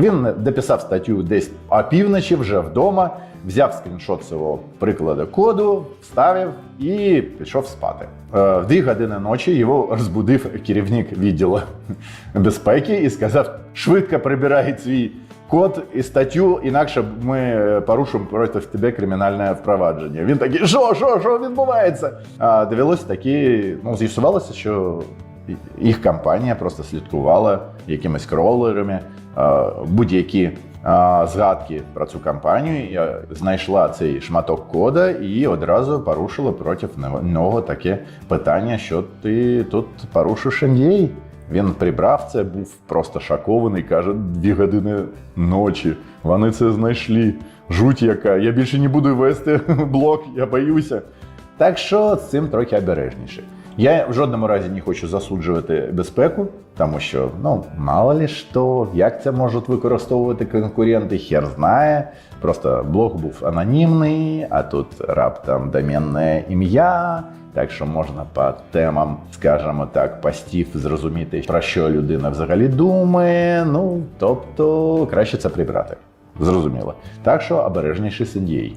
Він дописав статтю десь опівночі вже вдома, взяв скріншот цього прикладу коду, вставив і пішов спати. Е, В дві години ночі його розбудив керівник відділу безпеки і сказав: швидко прибирай свій код і статтю, інакше ми е, порушимо проти тебе кримінальне впровадження. Він такий, що, що, що відбувається? А довелося таки, ну, з'ясувалося, що їх компанія просто слідкувала якимись кролерами, е, будь-які е, згадки про цю компанію, знайшла цей шматок кода і одразу порушила проти нього таке питання, що ти тут порушиш NDA. Він прибрав це, був просто шокований. каже: дві години ночі. Вони це знайшли. Жуть яка. Я більше не буду вести блог, я боюся. Так що з цим трохи обережніше. Я в жодному разі не хочу засуджувати безпеку, тому що ну мало ли що, як це можуть використовувати конкуренти, хер знає. Просто блог був анонімний, а тут раптом доменне ім'я. Так що можна по темам, скажімо так, постів зрозуміти, про що людина взагалі думає. Ну тобто краще це прибрати. Зрозуміло. Так що обережніше з NDA.